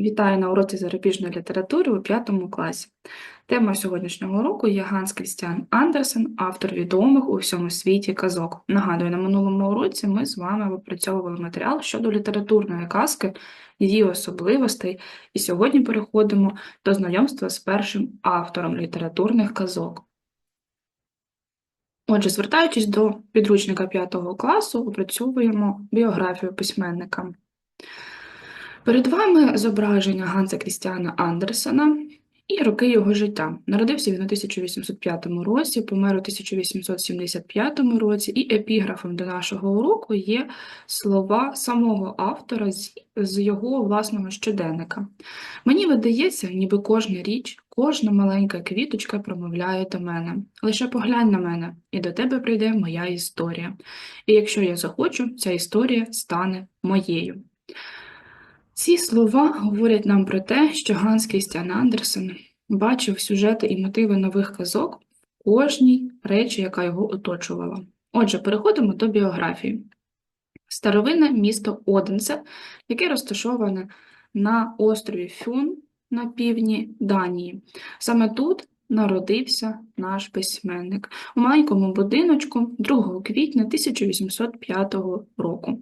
Вітаю на уроці зарубіжної літератури у п'ятому класі. Тема сьогоднішнього уроку є Ганс Крістіан Андерсен, автор відомих у всьому світі казок. Нагадую, на минулому уроці ми з вами опрацьовували матеріал щодо літературної казки, її особливостей, і сьогодні переходимо до знайомства з першим автором літературних казок. Отже, звертаючись до підручника 5 класу, опрацьовуємо біографію письменника. Перед вами зображення Ганса Крістіана Андерсена і роки його життя. Народився він у 1805 році, помер у 1875 році, і епіграфом до нашого уроку є слова самого автора з, його власного щоденника. Мені видається, ніби кожна річ, кожна маленька квіточка промовляє до мене. Лише поглянь на мене, і до тебе прийде моя історія. І якщо я захочу, ця історія стане моєю. Ці слова говорять нам про те, що Ганс Крістіан Андерсен бачив сюжети і мотиви нових казок в кожній речі, яка його оточувала. Отже, переходимо до біографії. Старовинне місто Оденсе, яке розташоване на острові Фюн на півдні Данії. Саме тут народився наш письменник у маленькому будиночку 2 квітня 1805 року.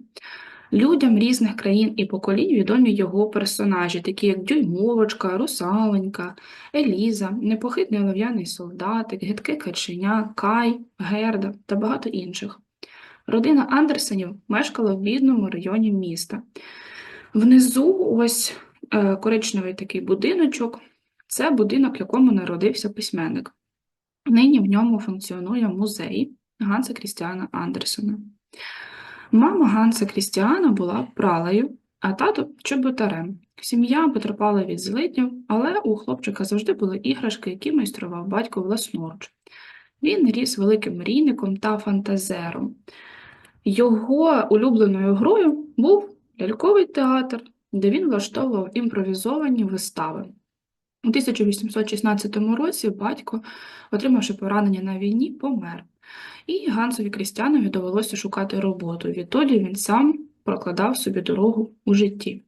Людям різних країн і поколінь відомі його персонажі, такі як Дюймовочка, Русаленька, Еліза, Непохитний олов'яний солдатик, Гидке каченя, Кай, Герда та багато інших. Родина Андерсенів мешкала в бідному районі міста. Внизу ось е, коричневий такий будиночок, це будинок, в якому народився письменник. Нині в ньому функціонує музей Ганса Крістіана Андерсена. Мама Ганса Крістіана була пралею, а тато чоботарем. Сім'я потерпала від злиднів, але у хлопчика завжди були іграшки, які майстрував батько власноруч. Він ріс великим мрійником та фантазером. Його улюбленою грою був ляльковий театр, де він влаштовував імпровізовані вистави. У 1816 році батько, отримавши поранення на війні, помер. І Гансові Крістянові довелося шукати роботу. Відтоді він сам прокладав собі дорогу у житті.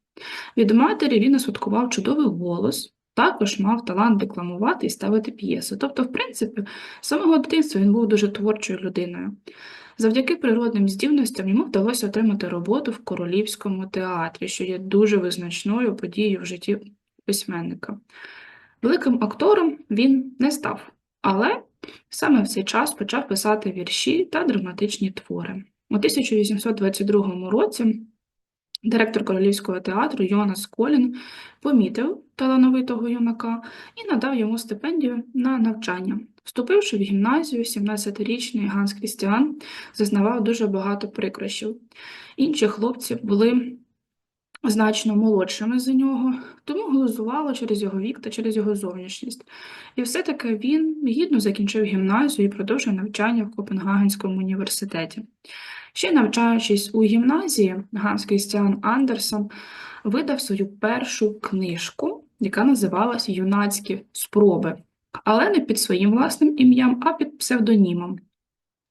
Від матері він освяткував чудовий голос, також мав талант декламувати і ставити п'єси. Тобто, в принципі, з самого дитинства він був дуже творчою людиною. Завдяки природним здібностям йому вдалося отримати роботу в королівському театрі, що є дуже визначною подією в житті письменника. Великим актором він не став, але Саме в цей час почав писати вірші та драматичні твори. У 1822 році директор Королівського театру Йонас Колін помітив талановитого юнака і надав йому стипендію на навчання. Вступивши в гімназію, 17-річний Ганс Крістіан зазнавав дуже багато прикрощів. Інші хлопці були значно молодшими за нього, тому глузувало через його вік та через його зовнішність. І все-таки він гідно закінчив гімназію і продовжив навчання в Копенгагенському університеті. Ще навчаючись у гімназії, Ганс Крістіан Андерсон видав свою першу книжку, яка називалась Юнацькі спроби, але не під своїм власним ім'ям, а під псевдонімом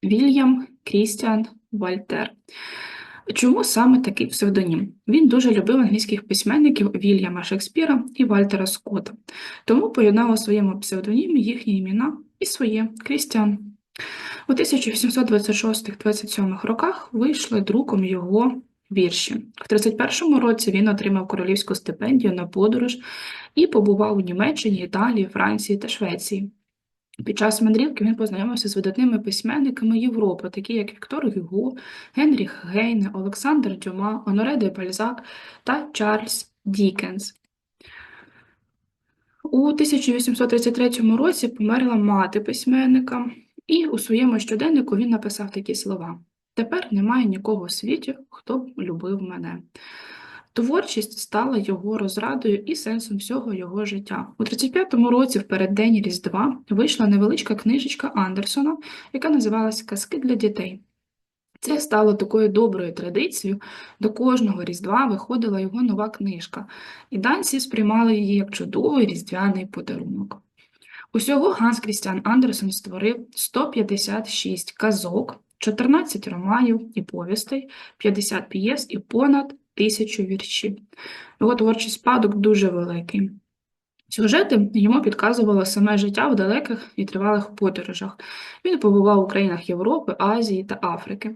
Вільям Крістіан Вальтер. Чому саме такий псевдонім? Він дуже любив англійських письменників Вільяма Шекспіра і Вальтера Скотта, тому поєднав у своєму псевдонімі їхні імена і своє Крістіан. У 1826-27 роках вийшли друком його вірші. В 31-му році він отримав королівську стипендію на подорож і побував у Німеччині, Італії, Франції та Швеції. Під час мандрівки він познайомився з видатними письменниками Європи, такі як Віктор Гюго, Генріх Гейне, Олександр Дюма, Оноре де Бальзак та Чарльз Дікенс. У 1833 році померла мати письменника, і у своєму щоденнику він написав такі слова: Тепер немає нікого у світі, хто б любив мене. Творчість стала його розрадою і сенсом всього його життя. У 35-му році, в переддень Різдва, вийшла невеличка книжечка Андерсона, яка називалася Казки для дітей. Це стало такою доброю традицією. До кожного Різдва виходила його нова книжка, і данці сприймали її як чудовий різдвяний подарунок. Усього Ганс Крістіан Андерсон створив 156 казок, 14 романів і повістей, 50 п'єс і понад тисячу віршів. Його творчий спадок дуже великий. Сюжети йому підказувало саме життя в далеких і тривалих подорожах. Він побував у країнах Європи, Азії та Африки.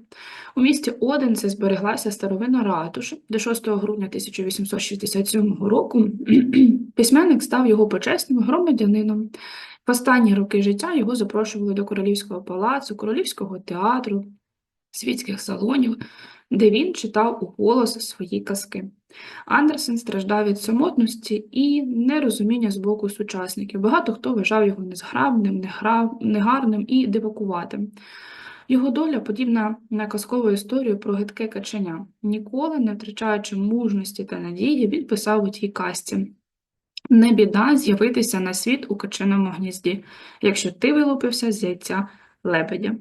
У місті Оденце збереглася старовинна ратуша, де 6 грудня 1867 року письменник став його почесним громадянином. В останні роки життя його запрошували до королівського палацу, королівського театру, світських салонів, де він читав у голос свої казки. Андерсен страждав від самотності і нерозуміння з боку сучасників. Багато хто вважав його незграбним, негарним і дивакуватим. Його доля подібна на казкову історію про гидке каченя. Ніколи не втрачаючи мужності та надії, він писав у тій казці. Не біда з'явитися на світ у каченому гнізді, якщо ти вилупився з яйця лебедя.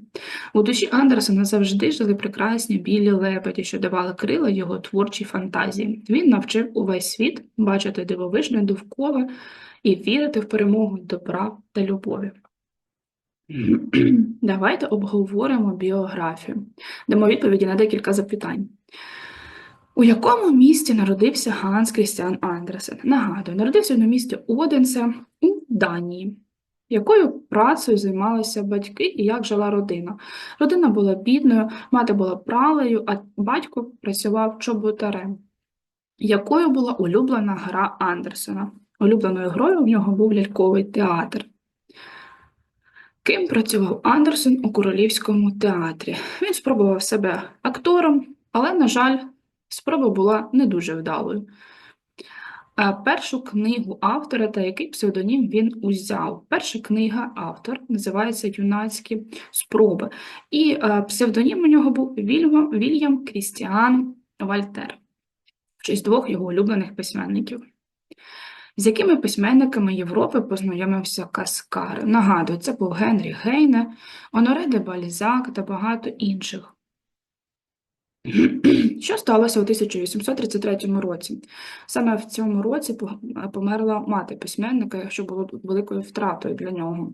У душі Андерсена завжди жили прекрасні білі лебеді, що давали крила його творчій фантазії. Він навчив увесь світ бачити дивовижне довкола і вірити в перемогу добра та любові. Давайте обговоримо біографію. Дамо відповіді на декілька запитань. У якому місті народився Ганс Крістіан Андерсен? Нагадую, народився він у місті Оденсе у Данії. Якою працею займалися батьки і як жила родина? Родина була бідною, мати була пралею, а батько працював чоботарем. Якою була улюблена гра Андерсена? Улюбленою грою в нього був ляльковий театр. Ким працював Андерсон у Королівському театрі? Він спробував себе актором, але, на жаль, спроба була не дуже вдалою. Е, Першу книгу автора та який псевдонім він узяв. Перша книга автор називається Юнацькі спроби. І е, псевдонім у нього був Вільям, Вільям Крістіан Вальтер, в честь двох його улюблених письменників. З якими письменниками Європи познайомився Каскар? Нагадую, це був Генрі Гейне, Оноре де Бальзак та багато інших. Що сталося у 1833 році? Саме в цьому році померла мати письменника, що було великою втратою для нього.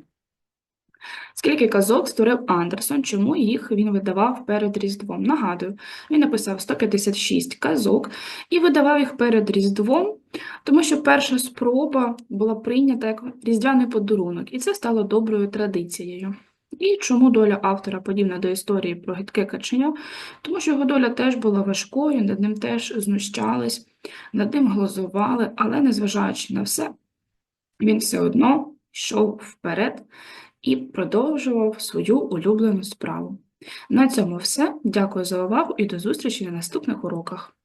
Скільки казок створив Андерсон, чому їх він видавав перед Різдвом? Нагадую, він написав 156 казок і видавав їх перед Різдвом, тому що перша спроба була прийнята як різдвяний подарунок, і це стало доброю традицією. І чому доля автора подібна до історії про гидке каченя? Тому що його доля теж була важкою, над ним теж знущались, над ним глузували, але незважаючи на все, він все одно йшов вперед і продовжував свою улюблену справу. На цьому все. Дякую за увагу і до зустрічі на наступних уроках.